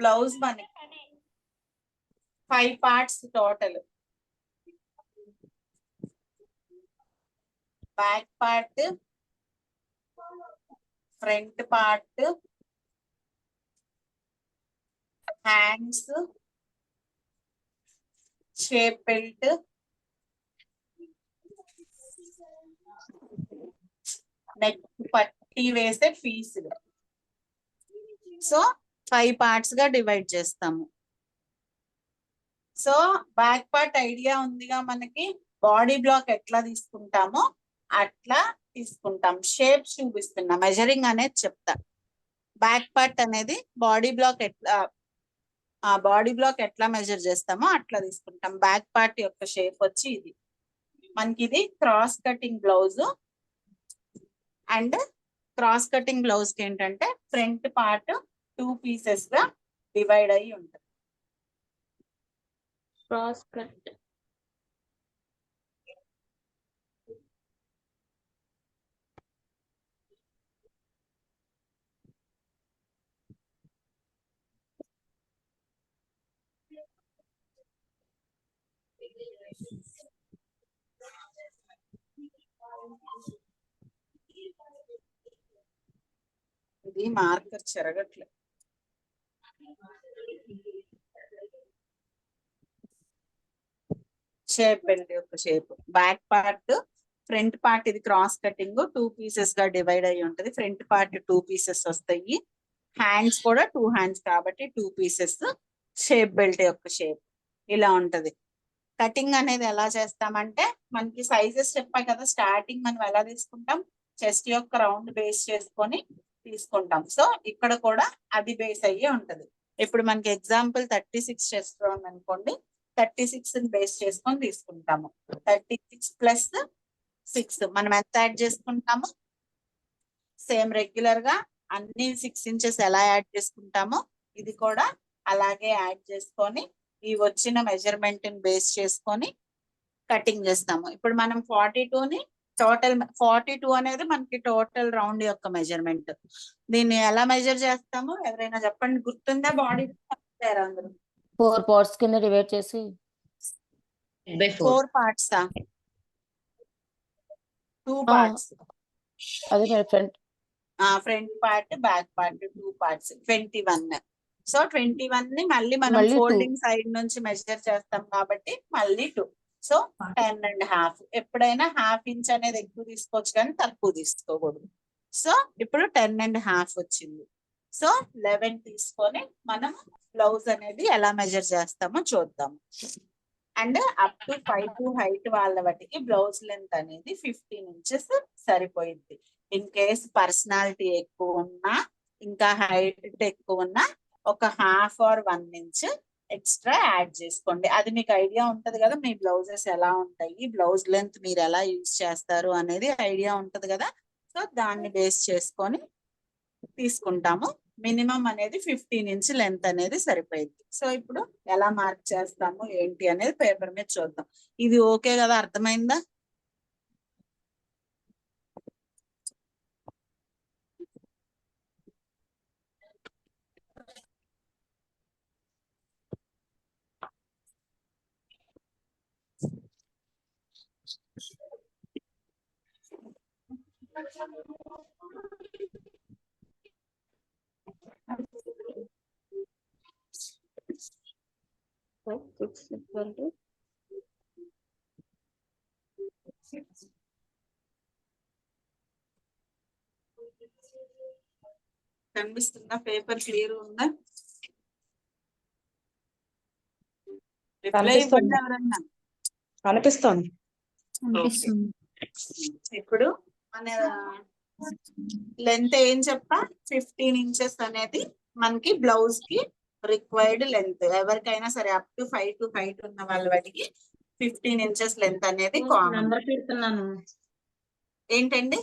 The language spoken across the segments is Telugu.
బ్లౌజ్ మనకి five parts total. Back part front part hands shape belt neck పట్టి వేసే పీసులు. సో ఫైవ్ పార్ట్స్గా డివైడ్ చేస్తాము. సో బ్యాక్ పార్ట్ ఐడియా ఉందిగా మనకి. బాడీ బ్లాక్ ఎట్లా తీసుకుంటామో అట్లా తీసుకుంటాం. షేప్స్ చూపిస్తున్నా. మెజరింగ్ అనేది చెప్తా. బ్యాక్ పార్ట్ అనేది బాడీ బ్లాక్ ఎట్లా ఆ బాడీ బ్లాక్ ఎట్లా మెజర్ చేస్తామో అట్లా తీసుకుంటాం. బ్యాక్ పార్ట్ యొక్క షేప్ వచ్చి ఇది. మనకి ఇది cross cutting blouse and cross cutting బ్లౌజ్కి ఏంటంటే ఫ్రంట్ పార్ట్ టూ పీసెస్గా డివైడ్ అయ్యి ఉంటుంది. క్రాస్ కట్ ఇది మార్కర్ చెరగట్లే. షేప్ బెల్ట్ యొక్క shape back part front part ఇది క్రాస్ కటింగ్ టూ పీసెస్గా డివైడ్ అయి ఉంటది. ఫ్రంట్ పార్ట్ టూ పీసెస్ వస్తాయి. హ్యాండ్స్ కూడా టూ హ్యాండ్స్ కాబట్టి టూ పీసెస్ షేప్ బెల్ట్ యొక్క షేప్ ఇలా ఉంటది. కటింగ్ అనేది ఎలా చేస్తామంటే మనకి సైజెస్ చెప్పాయి కదా స్టార్టింగ్ మనం ఎలా తీసుకుంటాం? చెస్ట్ యొక్క రౌండ్ బేస్ చేసుకొని తీసుకుంటాం. సో ఇక్కడ కూడా అది బేస్ అయ్యే ఉంటది. ఇప్పుడు మనకి ఎగ్జాంపుల్ థర్టీ సిక్స్ చెస్ట్ అనుకోండి. థర్టీ సిక్స్ బేస్ చేసుకొని తీసుకుంటాము. థర్టీ సిక్స్ ప్లస్ సిక్స్ మనం ఎంత యాడ్ చేసుకుంటాము? సేమ్ రెగ్యులర్గా అన్ని సిక్స్ ఇంచెస్ ఎలా యాడ్ చేసుకుంటామో ఇది కూడా అలాగే యాడ్ చేసుకొని ఈ వచ్చిన మెజర్మెంట్ బేస్ చేసుకొని కటింగ్ చేస్తాము. ఇప్పుడు మనం ఫార్టీ ని టోటల్ ఫార్టీ టూ అనేది మనకి టోటల్ రౌండ్ యొక్క మెజర్మెంట్. దీన్ని ఎలా మెజర్ చేస్తాము ఎవరైనా చెప్పండి. గుర్తుందా? బాడీ అందరూ? ఫోర్ పార్ట్స్ కింద డివైడ్ చేసి. By four. Parts? Two. Parts. అదే front. Front part back part two parts. Twenty one. So twenty వన్ని మళ్ళీ మనం. ఫోల్డింగ్ సైడ్ నుంచి మెజర్ చేస్తాం కాబట్టి మళ్ళీ two. So ten and half. ఎప్పుడైనా హాఫ్ ఇంచ్ అనేది ఎక్కువ తీసుకోవచ్చు కానీ తక్కువ తీసుకోకూడదు. సో ఇప్పుడు టెన్ అండ్ హాఫ్ వచ్చింది. సో లెవెన్ తీసుకొని మనం బ్లౌజ్ అనేది ఎలా మెజర్ చేస్తామో చూద్దాం. And up to five two height వాళ్ళ వాటికి బ్లౌజ్ లెంత్ అనేది ఫిఫ్టీన్ ఇంచెస్ సరిపోయింది ఇన్ కేస్ పర్సనాలిటీ ఎక్కువ ఉన్నా ఇంకా హైట్ ఎక్కువ ఉన్నా ఒక half or one inch extra add చేసుకోండి. అది మీకు ఐడియా ఉంటది కదా మీ బ్లౌజెస్ ఎలా ఉంటాయి బ్లౌజ్ లెంత్ మీరు ఎలా యూజ్ చేస్తారు అనేది ఐడియా ఉంటది కదా. సో దాన్ని బేస్ చేసుకొని తీసుకుంటాము. మినిమం అనేది ఫిఫ్టీన్ ఇంచ్ లెంత్ అనేది సరిపోయింది. సో ఇప్పుడు ఎలా మార్క్ చేస్తాము ఏంటి అనేది పేపర్ మీద చూద్దాం. ఇది ఓకే కదా అర్థమైందా? సిక్స్ ఈక్వల్ టు కనిపిస్తుందా? పేపర్ క్లియర్ ఉందా? రిప్లై కనిపిస్తుంది. ఇవ్వండి ఎవరన్నా. కనిపిస్తోంది. ఇప్పుడు? లెంత్ ఏం చెప్పా? ఫిఫ్టీన్ ఇంచెస్ అనేది మనకి బ్లౌజ్కి రిక్వైర్డ్ లెంత్ ఎవరికైనా సరే up to five two height ఉన్న వాళ్ళ వాటికి ఫిఫ్టీన్ ఇంచెస్ లెంత్ అనేది కామన్ పెడుతున్నాను. ఏంటండి?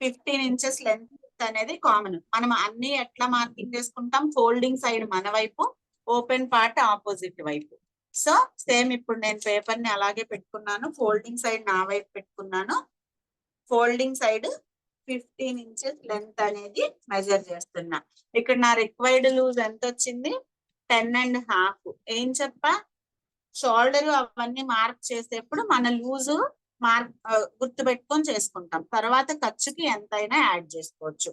ఫిఫ్టీన్ ఇంచెస్ లెంత్ అనేది కామన్ మనం అన్ని ఎట్లా మార్కింగ్ చేసుకుంటాం? ఫోల్డింగ్ సైడ్ మన వైపు ఓపెన్ పార్ట్ ఆపోజిట్ వైపు. సో సేమ్ ఇప్పుడు నేను పేపర్ని అలాగే పెట్టుకున్నాను. ఫోల్డింగ్ సైడ్ నా వైపు పెట్టుకున్నాను. Folding side fifteen inches length అనేది మెజర్ చేస్తున్నా. ఇక్కడ నా రిక్వైర్డ్ లూజ్ ఎంత వచ్చింది? టెన్ అండ్ హాఫ్ ఏం చెప్ప? షోల్డర్ అవన్నీ మార్క్ చేసేప్పుడు మన లూజు మార్క్ గుర్తు పెట్టుకొని చేసుకుంటాం. తర్వాత ఖర్చుకి ఎంతైనా యాడ్ చేసుకోవచ్చు.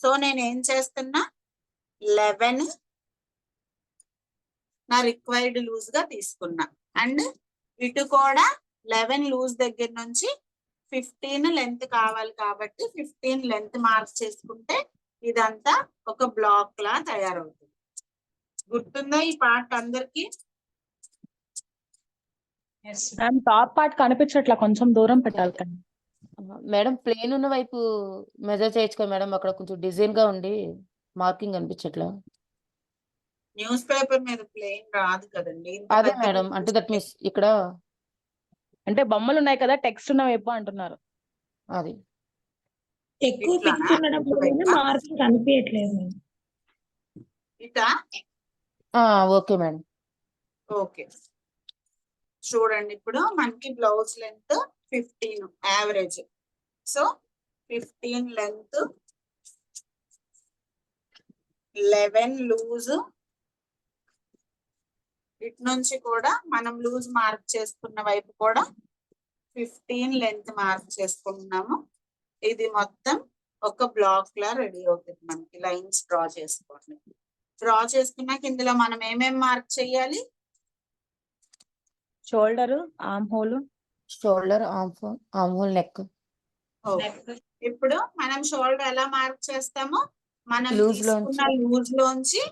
సో నేను ఏం చేస్తున్నా? లెవెన్ నా రిక్వైర్డ్ లూజ్గా తీసుకున్నా. అండ్ ఇటు కూడా లెవెన్ లూజ్ దగ్గర నుంచి ఫిఫ్టీన్ లెంత్ కావాలి కాబట్టి ఫిఫ్టీన్ లెంత్ మార్క్ చేసుకుంటే ఇదంతా ఒక బ్లాక్ లా తయారవుతుంది. గుర్తుందా ఈ పార్ట్ అందరికి? టాప్ పార్ట్ కనిపించట్లా. కొంచెం దూరం పెట్టాలి కానీ. మేడం ప్లేన్ ఉన్న వైపు మెజర్ చేయొచ్చు కదా మేడం అక్కడ కొంచెం డిజైన్గా ఉండి మార్కింగ్ అనిపించట్లా న్యూస్ పేపర్ మీద ప్లేన్ రాదు కదండి అదే మేడం అంటే దట్ మీన్స్ ఇక్కడ అంటే బొమ్మలు ఉన్నాయి కదా టెక్స్ట్ ఉన్న వైపు అంటున్నారు అది ఎక్కువ ఇట్లానా? పిక్స్ ఉండడం వల్ల ఇటువైపా? మార్కింగ్ కనిపించట్లేదు మేడం. ఇటా ఆ ఓకే మేడం ఓకే చూడండి ఇప్పుడు మనకి blouse length fifteen average so fifteen length eleven loose ఇటు నుంచి కూడా మనం లూజ్ మార్క్ చేసుకున్న వైపు కూడా ఫిఫ్టీన్ లెంత్ మార్క్ చేసుకుంటున్నాము. ఇది మొత్తం ఒక బ్లాక్ లా రెడీ అవుతుంది మనకి లైన్స్ డ్రా చేసుకోండి డ్రా చేసుకున్నాక ఇందులో మనం ఏమేం మార్క్ చేయాలి? Shoulder arm hole. Shoulder arm arm hole neck. ఇప్పుడు మనం షోల్డర్ ఎలా మార్క్ చేస్తామో మనం. లూజ్ లోంచి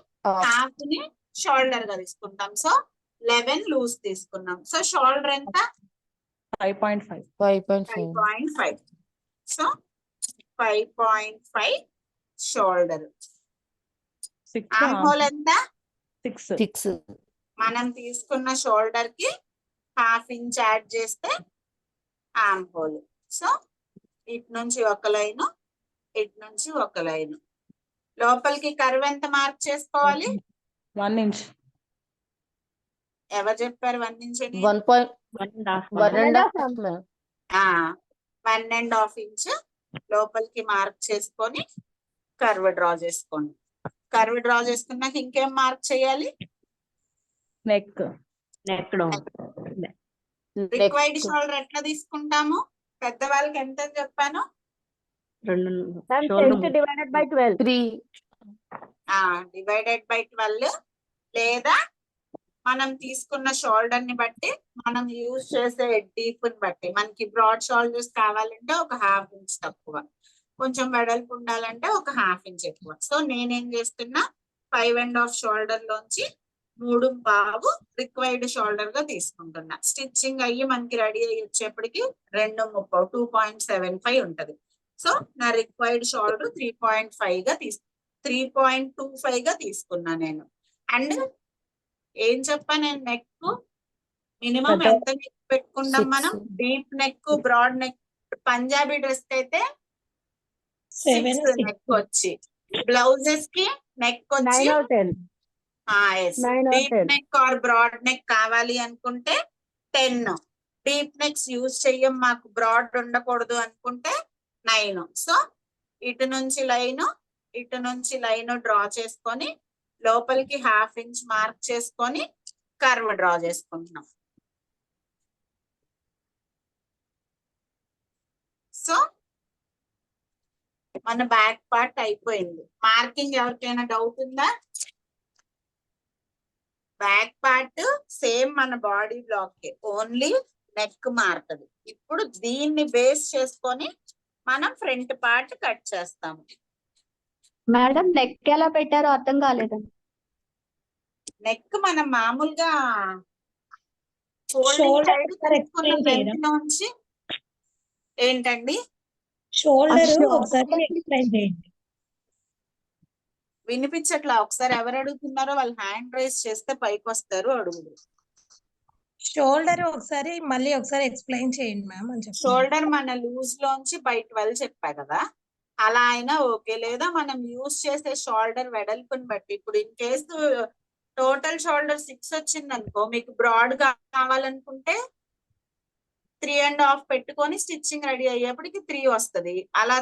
హాఫ్ని షోల్డర్గా తీసుకుంటాం. సో లెవెన్ లూజ్ తీసుకున్నాం. సో షోల్డర్ ఎంత? Five point five. Five point five point five. So five point five shoulder six arm hole ఎంత? సిక్స్ సిక్స్ మనం తీసుకున్న షోల్డర్కి హాఫ్ ఇంచ్ యాడ్ చేస్తే ఆర్మ్ హోల్ సో ఇటు నుంచి ఒక లైన్ ఇటు నుంచి ఒక లైన్. లోపలికి కర్వ్ ఎంత మార్క్ చేసుకోవాలి? One inch. ఎవరు చెప్పారు one inch one point one and half one and half inch లోపలికి మార్క్ చేసుకొని కర్వ్ డ్రా చేసుకోండి. కర్వ్ డ్రా చేసుకున్నాక ఇంకేం మార్క్ చేయాలి? నెక్. నెక్ రిక్వైర్డ్ షోల్డర్ ఎట్లా తీసుకుంటాము? పెద్దవాళ్ళకి ఎంత అని చెప్పాను? Divided by twelve. Three. Divided by twelve లేదా మనం తీసుకున్న షోల్డర్ని బట్టి మనం యూజ్ చేసే డీప్ని బట్టి. మనకి బ్రాడ్ షోల్డర్స్ కావాలంటే ఒక హాఫ్ ఇంచ్ తక్కువ. కొంచెం వెడల్పు ఉండాలంటే ఒక హాఫ్ ఇంచ్ ఎక్కువ. సో నేనేం చేస్తున్నా ఫైవ్ అండ్ హాఫ్ షోల్డర్ లోంచి మూడు బాబు రిక్వైర్డ్ షోల్డర్గా తీసుకుంటున్నా. స్టిచ్చింగ్ అయ్యి మనకి రెడీ అయ్యి వచ్చేప్పటికి రెండు ముప్పై టూ పాయింట్ సెవెన్ ఫైవ్ ఉంటది. సో నా రిక్వైర్డ్ షోల్డర్ త్రీ పాయింట్ ఫైవ్గా తీసు త్రీ పాయింట్ టూ ఫైవ్గా తీసుకున్నా నేను. అండ్ ఏం చెప్పా నేను నెక్ మినిమం ఎంత నెక్ పెట్టుకుంటాం మనం. Deep neck broad neck Punjabi dress అయితే సిక్స్ నెక్ వచ్చి. బ్లౌజెస్కి నెక్ వచ్చి? Deep. Neck or broad neck కావాలి అనుకుంటే టెన్ డీప్ నెక్స్ యూజ్ చెయ్యం మాకు బ్రాడ్ ఉండకూడదు అనుకుంటే నైన్ సో ఇటు నుంచి లైన్ ఇటు నుంచి లైన్ డ్రా చేసుకొని లోపలికి హాఫ్ ఇంచ్ మార్క్ చేసుకొని కర్వ్ డ్రా చేసుకుంటున్నాం. సో మన బ్యాక్ పార్ట్ అయిపోయింది. మార్కింగ్ ఎవరికైనా డౌట్ ఉందా? బ్యాక్ పార్ట్ సేమ్ మన బాడీ బ్లాక్ ఓన్లీ నెక్ మారుతుంది. ఇప్పుడు దీన్ని బేస్ చేసుకొని మనం ఫ్రంట్ పార్ట్ కట్ చేస్తాము. మేడం నెక్ ఎలా పెట్టారో అర్థం కాలేదండి నెక్ మనం మామూలుగా ఏంటండి? షోల్డర్ ఒకసారి ఎక్స్ప్లెయిన్ చేయండి. వినిపించట్లా? ఒకసారి ఎవరు అడుగుతున్నారో వాళ్ళు హ్యాండ్ రైస్ చేస్తే పైకి వస్తారు అడుగుడు షోల్డర్ ఒకసారి మళ్ళీ ఒకసారి ఎక్స్ప్లెయిన్ చేయండి మ్యామ్ అని చెప్పి షోల్డర్ మన లూజ్ లోంచి బై ట్వెల్వ్ చెప్పా కదా? అలా అయినా ఓకే. లేదా మనం యూజ్ చేసే షోల్డర్ వెడల్పుని బట్టి. ఇప్పుడు in case total shoulder six వచ్చింది అనుకో మీకు బ్రాడ్గా కావాలనుకుంటే త్రీ అండ్ హాఫ్ పెట్టుకొని స్టిచ్చింగ్ రెడీ అయ్యేప్పటికి త్రీ వస్తది. అలా